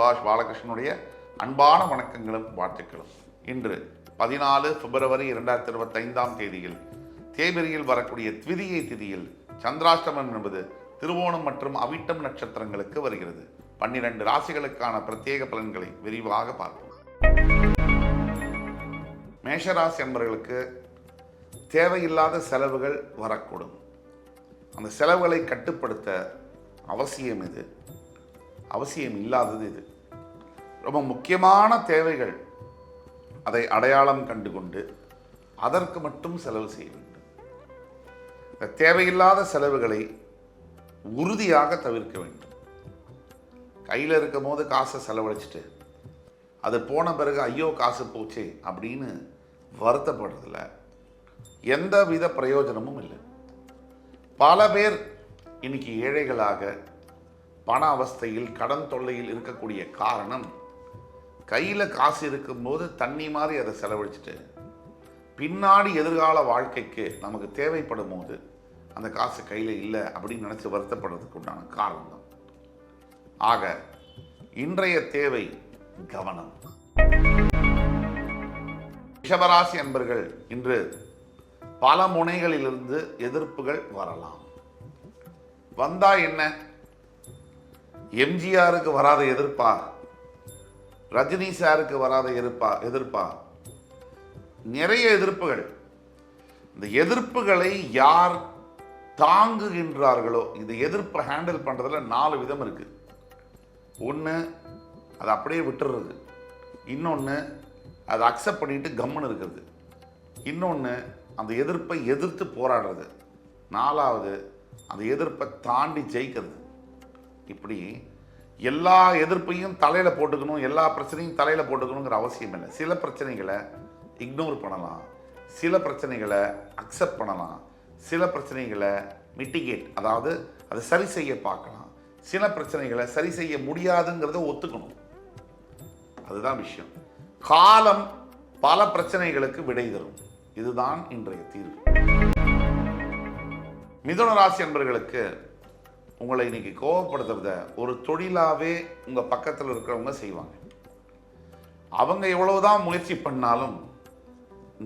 சுபாஷ் பாலகிருஷ்ணனுடைய அன்பான வணக்கங்களும் வாழ்த்துக்களும். இன்று பதினாலு பிப்ரவரி இரண்டாயிரத்தி இருபத்தைந்தாம் தேதியில் தேய்பிரியில் வரக்கூடிய த்விதியை திதியில் சந்திராஷ்டமம் என்பது திருவோணம் மற்றும் அவிட்டம் நட்சத்திரங்களுக்கு வருகிறது. பன்னிரண்டு ராசிகளுக்கான பிரத்யேக பலன்களை விரிவாக பார்ப்போம். மேஷராசி என்பவர்களுக்கு தேவையில்லாத செலவுகள் வரக்கூடும். அந்த செலவுகளை கட்டுப்படுத்த அவசியம் இது. அவசியம் இல்லாதது இது. ரொம்ப முக்கியமான தேவைகள் அதை அடையாளம் கண்டு கொண்டு அதற்கு மட்டும் செலவு செய்ய வேண்டும். இந்த தேவையில்லாத செலவுகளை உறுதியாக தவிர்க்க வேண்டும். கையில் இருக்கும் போது காசை செலவழிச்சிட்டு அது போன பிறகு ஐயோ காசு போச்சே அப்படின்னு வருத்தப்படுறதில்ல எந்த வித பிரயோஜனமும் இல்லை. பல பேர் இன்னைக்கு ஏழைகளாக பண அவஸ்தையில் கடன் தொல்லையில் இருக்கக்கூடிய காரணம் கையில் காசு இருக்கும்போது தண்ணி மாதிரி அதை செலவழிச்சிட்டு பின்னாடி எதிர்கால வாழ்க்கைக்கு நமக்கு தேவைப்படும் போது அந்த காசு கையில் இல்லை அப்படின்னு நினச்சி வருத்தப்படுறதுக்கு உண்டான காரணம் தான். ஆக இன்றைய தேவை கவனம். ரிஷபராசி அன்பர்கள் இன்று பல முனைகளிலிருந்து எதிர்ப்புகள் வரலாம். வந்தா என்ன? எம்ஜிஆருக்கு வராத எதிர்ப்பா ரஜினி சாருக்கு வராத எதிர்ப்பா எதிர்ப்பா நிறைய எதிர்ப்புகள். இந்த எதிர்ப்புகளை யார் தாங்குகின்றார்களோ இந்த எதிர்ப்பை ஹேண்டில் பண்ணுறதுல நாலு விதம் இருக்கு. ஒன்று அதை அப்படியே விட்டுறது. இன்னொன்று அதை அக்செப்ட் பண்ணிட்டு கம்முன்னு இருக்கிறது. இன்னொன்று அந்த எதிர்ப்பை எதிர்த்து போராடுறது. நாலாவது அந்த எதிர்ப்பை தாண்டி ஜெயிக்கிறது. இப்படி எல்லா எதிர்ப்பையும் தலையில் போட்டுக்கணும் எல்லா பிரச்சனையும் தலையில் போட்டுக்கணுங்கிற அவசியம் இல்லை. சில பிரச்சனைகளை இக்னோர் பண்ணலாம். சில பிரச்சனைகளை அக்செப்ட் பண்ணலாம். சில பிரச்சனைகளை மிட்டிகேட் அதாவது அதை சரி செய்ய பார்க்கலாம். சில பிரச்சனைகளை சரி செய்ய முடியாதுங்கிறத ஒத்துக்கணும். அதுதான் விஷயம். காலம் பல பிரச்சனைகளுக்கு விடை தரும். இதுதான் இன்றைய தீர்வு. மிதுன ராசி என்பவர்களுக்கு உங்களை இன்னைக்கு கோவப்படுத்துறத ஒரு தொழிலாகவே உங்கள் பக்கத்தில் இருக்கிறவங்க செய்வாங்க. அவங்க எவ்வளவுதான் முயற்சி பண்ணாலும்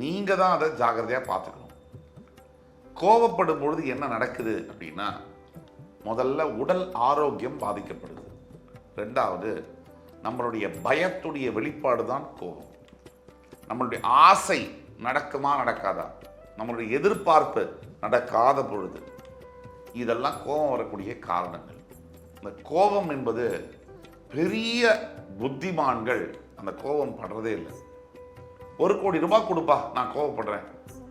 நீங்கள் தான் அதை ஜாகிரதையாக பார்த்துக்கணும். கோவப்படும் பொழுது என்ன நடக்குது அப்படின்னா முதல்ல உடல் ஆரோக்கியம் பாதிக்கப்படுது. ரெண்டாவது நம்மளுடைய பயத்துடைய வெளிப்பாடு தான் கோபம். நம்மளுடைய ஆசை நடக்குமா நடக்காதா? நம்மளுடைய எதிர்பார்ப்பு நடக்காத பொழுது இதெல்லாம் கோபம் வரக்கூடிய காரணங்கள். இந்த கோபம் என்பது பெரிய புத்திமான்கள் அந்த கோபம் படுறதே இல்லை. ஒரு கோடி ரூபாய் கொடுப்பா நான் கோவப்படுறேன்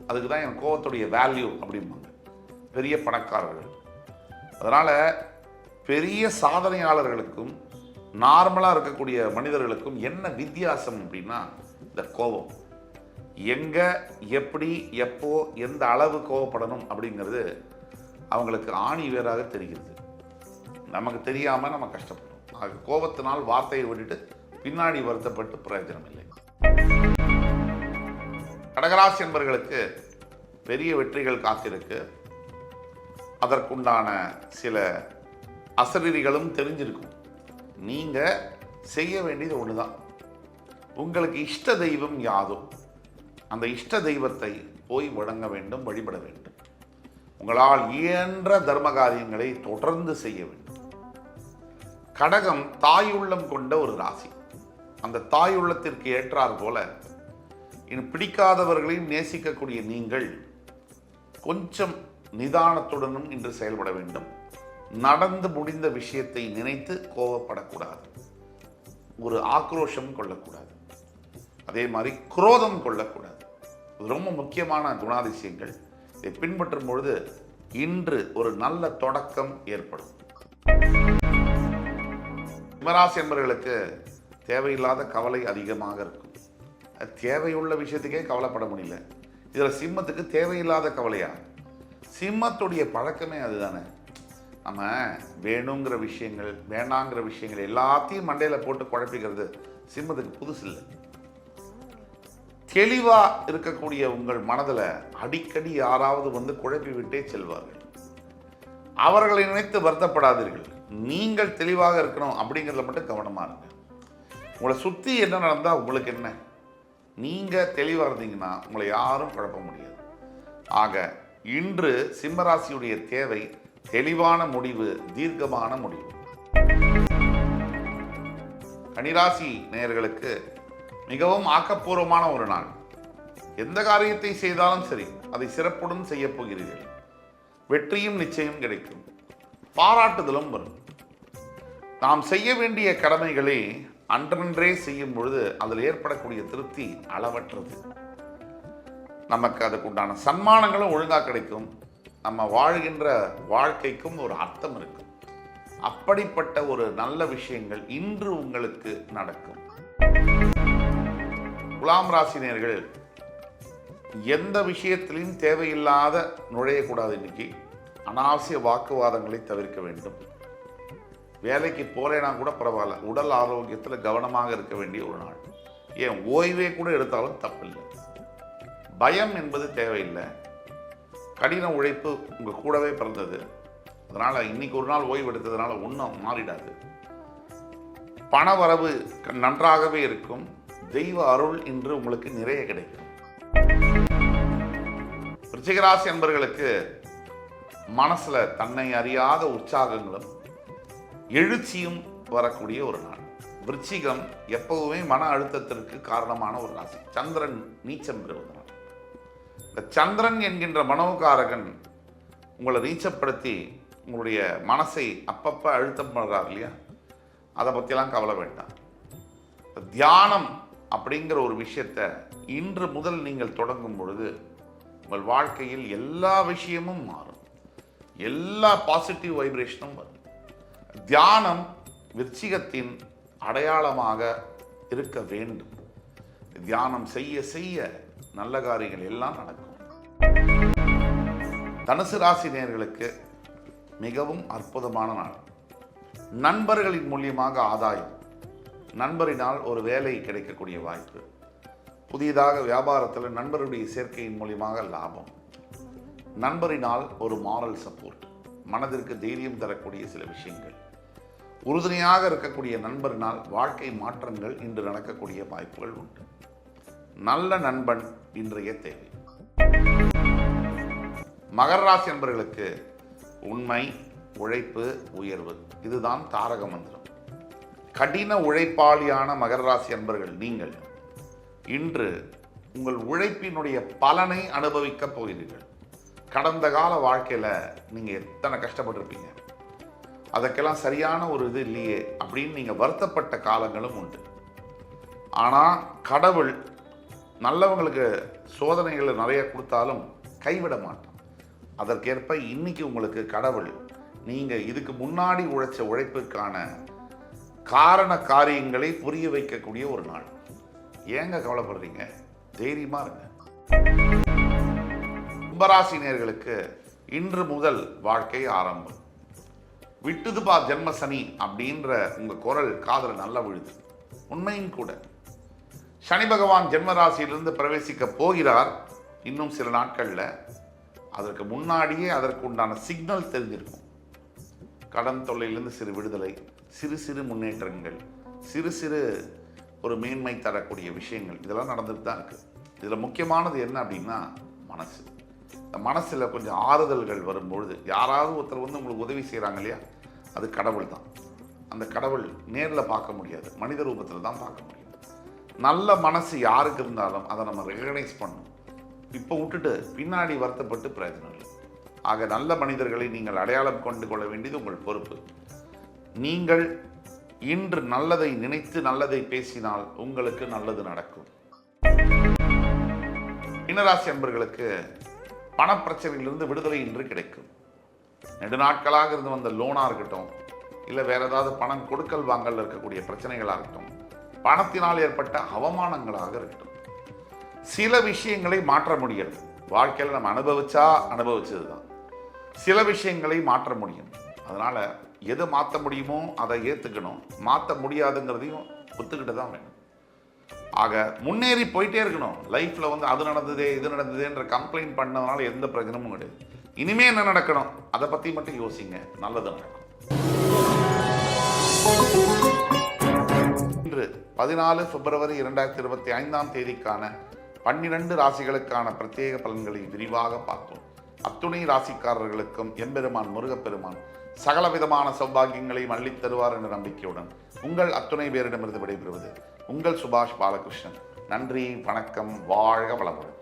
அதுக்கு தான் என் கோபத்துடைய வேல்யூ அப்படிம்பாங்க. பெரிய பணக்காரர்கள். அதனால் பெரிய சாதனையாளர்களுக்கும் நார்மலாக இருக்கக்கூடிய மனிதர்களுக்கும் என்ன வித்தியாசம் அப்படின்னா இந்த கோபம். எங்கே எப்படி எப்போ எந்த அளவு கோவப்படணும் அப்படிங்கிறது அவங்களுக்கு ஆணி வேறாக தெரிகிறது. நமக்கு தெரியாமல் நம்ம கஷ்டப்படுறோம். ஆக கோபத்தினால் வார்த்தையை விட்டுட்டு பின்னாடி வருத்தப்பட்டு பிரயோஜனம் இல்லை. கடகராசி என்பவர்களுக்கு பெரிய வெற்றிகள் காத்திருக்கு. அதற்குண்டான சில அசரீரிகளும் தெரிஞ்சிருக்கும். நீங்க செய்ய வேண்டியது ஒண்ணுதான். உங்களுக்கு இஷ்ட தெய்வம் யாதோ அந்த இஷ்ட தெய்வத்தை போய் வழங்க வேண்டும் வழிபட வேண்டும். உங்களால் இயன்ற தர்ம காரியங்களை தொடர்ந்து செய்ய வேண்டும். கடகம் தாயுள்ளம் கொண்ட ஒரு ராசி. அந்த தாயுள்ளத்திற்கு ஏற்றார் போல இனி பிடிக்காதவர்களையும் நேசிக்கக்கூடிய நீங்கள் கொஞ்சம் நிதானத்துடனும் இன்று செயல்பட வேண்டும். நடந்து முடிந்த விஷயத்தை நினைத்து கோவப்படக்கூடாது ஒரு ஆக்ரோஷம் கொள்ளக்கூடாது. அதே மாதிரி குரோதம் கொள்ளக்கூடாது. ரொம்ப முக்கியமான குணாதிசயங்கள். இதை பின்பற்றும் பொழுது இன்று ஒரு நல்ல தொடக்கம் ஏற்படும். சிம்மராசி என்பவர்களுக்கு தேவையில்லாத கவலை அதிகமாக இருக்கும். அது தேவையுள்ள விஷயத்துக்கே கவலைப்பட முடியல. இதில் சிம்மத்துக்கு தேவையில்லாத கவலையா? சிம்மத்துடைய பழக்கமே அதுதானே. நம்ம வேணுங்கிற விஷயங்கள் வேண்டாங்கிற விஷயங்கள் எல்லாத்தையும் மண்டையில் போட்டு குழப்பிக்கிறது சிம்மத்துக்கு புதுசு இல்லை தெளிவாக இருக்கக்கூடிய உங்கள் மனதில் அடிக்கடி யாராவது வந்து குழப்பிவிட்டே செல்வார்கள். அவர்களை நினைத்து வருத்தப்படாதீர்கள். நீங்கள் தெளிவாக இருக்கணும் அப்படிங்கிறத மட்டும் கவனமாக இருங்க. உங்களை சுற்றி என்ன நடந்தால் உங்களுக்கு என்ன? நீங்கள் தெளிவாக இருந்தீங்கன்னா உங்களை யாரும் குழப்ப முடியாது. ஆக இன்று சிம்மராசியுடைய தேவை தெளிவான முடிவு தீர்க்கமான முடிவு. கனிராசி நேயர்களுக்கு மிகவும் ஆக்கப்பூர்வமான ஒரு நாள். எந்த காரியத்தை செய்தாலும் சரி அதை சிறப்புடன் செய்யப் போகிறீர்கள். வெற்றியும் நிச்சயம் கிடைக்கும். பாராட்டுதலும் வரும். நாம் செய்ய வேண்டிய கடமைகளை அன்றன்றே செய்யும் பொழுது அதில் ஏற்படக்கூடிய திருப்தி அளவற்றது. நமக்கு அதுக்கு உண்டான சன்மானங்களும் ஒழுங்காக கிடைக்கும். நம்ம வாழ்கின்ற வாழ்க்கைக்கும் ஒரு அர்த்தம் இருக்கும். அப்படிப்பட்ட ஒரு நல்ல விஷயங்கள் இன்று உங்களுக்கு நடக்கும். துலாம் ராசினியர்கள் எந்த விஷயத்திலையும் தேவையில்லாத நுழையக்கூடாது இன்னைக்கு. அனாவசிய வாக்குவாதங்களை தவிர்க்க வேண்டும். வேலைக்கு போலேனா கூட பரவாயில்ல. உடல் ஆரோக்கியத்தில் கவனமாக இருக்க வேண்டிய ஒரு நாள். ஏன்? ஓய்வே கூட எடுத்தாலும் தப்பில்லை. பயம் என்பது தேவையில்லை. கடின உழைப்பு உங்கள் கூடவே பிறந்தது. அதனால் இன்னைக்கு ஒரு நாள் ஓய்வு எடுத்ததுனால ஒன்றும் மாறிடாது. பண வரவு நன்றாகவே இருக்கும். தெய்வ அருள் இன்று உங்களுக்கு நிறைய கிடைக்கும். ரிச்சிகராசி என்பர்களுக்கு மனசுல தன்னை அறியாத உற்சாகங்களும் எழுச்சியும் வரக்கூடிய ஒரு நாள். விருச்சிகம் எப்பவுமே மன அழுத்தத்திற்கு காரணமான ஒரு ராசி. சந்திரன் நீச்சம் பெறுவதனால். இந்த சந்திரன் என்கின்ற மனோகாரகன் உங்களை நீச்சப்படுத்தி உங்களுடைய மனசை அப்பப்போ அழுத்தம் பண்ணுறார் இல்லையா? அதை பற்றிலாம் கவலை வேண்டாம். தியானம் அப்படிங்கிற ஒரு விஷயத்தை இன்று முதல் நீங்கள் தொடங்கும் பொழுது உங்கள் வாழ்க்கையில் எல்லா விஷயமும் மாறும். எல்லா பாசிட்டிவ் வைப்ரேஷனும் வரும். தியானம் விருச்சிகத்தின் அடையாளமாக இருக்க வேண்டும். தியானம் செய்ய செய்ய நல்ல காரியங்கள் எல்லாம் நடக்கும். தனுசு ராசி நேர்களுக்கு மிகவும் அற்புதமான நாள். நண்பர்களின் மூலியமாக ஆதாயம். நண்பரினால் ஒரு வேலை கிடைக்கக்கூடிய வாய்ப்பு. புதியதாக வியாபாரத்தில் நண்பருடைய சேர்க்கையின் மூலியமாக லாபம். நண்பரினால் ஒரு மாரல் சப்போர்ட் மனதிற்கு தைரியம் தரக்கூடிய சில விஷயங்கள். உறுதுணையாக இருக்கக்கூடிய நண்பரினால் வாழ்க்கை மாற்றங்கள் இன்று நடக்கக்கூடிய வாய்ப்புகள் உண்டு. நல்ல நண்பன் இன்றைய தேவை. மகர ராசி நண்பர்களுக்கு உண்மை உழைப்பு உயர்வு இதுதான் தாரக மந்திரம். கடின உழைப்பாளியான மகர ராசி அன்பர்கள் நீங்கள் இன்று உங்கள் உழைப்பினுடைய பலனை அனுபவிக்கப் போகிறீர்கள். கடந்த கால வாழ்க்கையில் நீங்கள் எத்தனை கஷ்டப்பட்டிருப்பீங்க? அதுக்கெல்லாம் சரியான ஒரு இது இல்லையே அப்படின்னு நீங்கள் வருத்தப்பட்ட காலங்களும் உண்டு. ஆனால் கடவுள் நல்லவங்களுக்கு சோதனைகளை நிறைய கொடுத்தாலும் கைவிட மாட்டான். அதற்கேற்ப இன்னைக்கு உங்களுக்கு கடவுள் நீங்கள் இதுக்கு முன்னாடி உழைச்ச உழைப்பிற்கான காரண காரியங்களை புரிய வைக்கக்கூடிய ஒரு நாள். ஏங்க கவலைப்படுறீங்க? தைரியமா இருங்க. கும்பராசினியர்களுக்கு இன்று முதல் வாழ்க்கை ஆரம்பம். விட்டுதுபா ஜென்ம சனி அப்படின்ற உங்க குரல் காதல நல்லா விழுது. உண்மையும் கூட. சனி பகவான் ஜென்ம ராசியிலிருந்து பிரவேசிக்க போகிறார் இன்னும் சில நாட்களில். அதற்கு முன்னாடியே அதற்கு உண்டான சிக்னல் தெரிஞ்சிருக்கும். கடன் தொல்லையிலிருந்து சிறு விடுதலை சிறு சிறு முன்னேற்றங்கள் சிறு சிறு ஒரு மேன்மை தரக்கூடிய விஷயங்கள் இதெல்லாம் நடந்துட்டு தான் இருக்குது இதில் முக்கியமானது என்ன அப்படின்னா மனசு. இந்த மனசில் கொஞ்சம் ஆறுதல்கள் வரும்பொழுது யாராவது ஒருத்தர் வந்து உங்களுக்கு உதவி செய்கிறாங்க இல்லையா? அது கடவுள் தான். அந்த கடவுள் நேரில் பார்க்க முடியாது மனித ரூபத்தில் தான் பார்க்க முடியும். நல்ல மனசு யாருக்கு இருந்தாலும் அதை நம்ம ரெகனைஸ் பண்ணணும். இப்போ விட்டுட்டு பின்னாடி வருத்தப்பட்டு பிரயோஜனம் இல்லை. ஆக நல்ல மனிதர்களை நீங்கள் அடையாளம் கொண்டு கொள்ள வேண்டியது உங்கள் பொறுப்பு. நீங்கள் இன்று நல்லதை நினைத்து நல்லதை பேசினால் உங்களுக்கு நல்லது நடக்கும். மீனராசி அன்பர்களுக்கு பணப்பிரச்சனையிலிருந்து விடுதலை இன்று கிடைக்கும். நெடுநாட்களாக இருந்து வந்த லோனாக இருக்கட்டும் இல்லை வேற ஏதாவது பணம் கொடுக்கல் வாங்கல் இருக்கக்கூடிய பிரச்சனைகளாக இருக்கட்டும் பணத்தினால் ஏற்பட்ட அவமானங்களாக இருக்கட்டும். சில விஷயங்களை மாற்ற முடியாது வாழ்க்கையில் நம்ம அனுபவிச்சா அனுபவிச்சது தான் சில விஷயங்களை மாற்ற முடியும். அதனால எதை மாற்ற முடியுமோ அதை ஏற்றுக்கணும் மாற்ற முடியாதுங்கிறதையும் ஒத்துக்கிட்டு தான் வேணும். ஆக முன்னேறி போயிட்டே இருக்கணும். லைஃப்பில் வந்து அது நடந்ததே இது நடந்ததேன்ற கம்ப்ளைண்ட் பண்ணதுனால எந்த பிரச்சனமும் கிடையாது. இனிமே என்ன நடக்கணும்? அதை பற்றி மட்டும் யோசிங்க. நல்லது நடக்கும். இன்று பதினாலு பிப்ரவரி இரண்டாயிரத்தி இருபத்தி ஐந்தாம் தேதிக்கான பன்னிரண்டு ராசிகளுக்கான பிரத்யேக பலன்களை விரிவாக பார்த்தோம். அத்துணை ராசிக்காரர்களுக்கும் எம்பெருமான் முருகப்பெருமான் சகல விதமான சௌபாகியங்களையும் அள்ளித் தருவார் என்ற நம்பிக்கையுடன் உங்கள் அத்துணை பேரிடமிருந்து விடைபெறுவது உங்கள் சுபாஷ் பாலகிருஷ்ணன். நன்றி வணக்கம் வாழ்க வளமுடன்.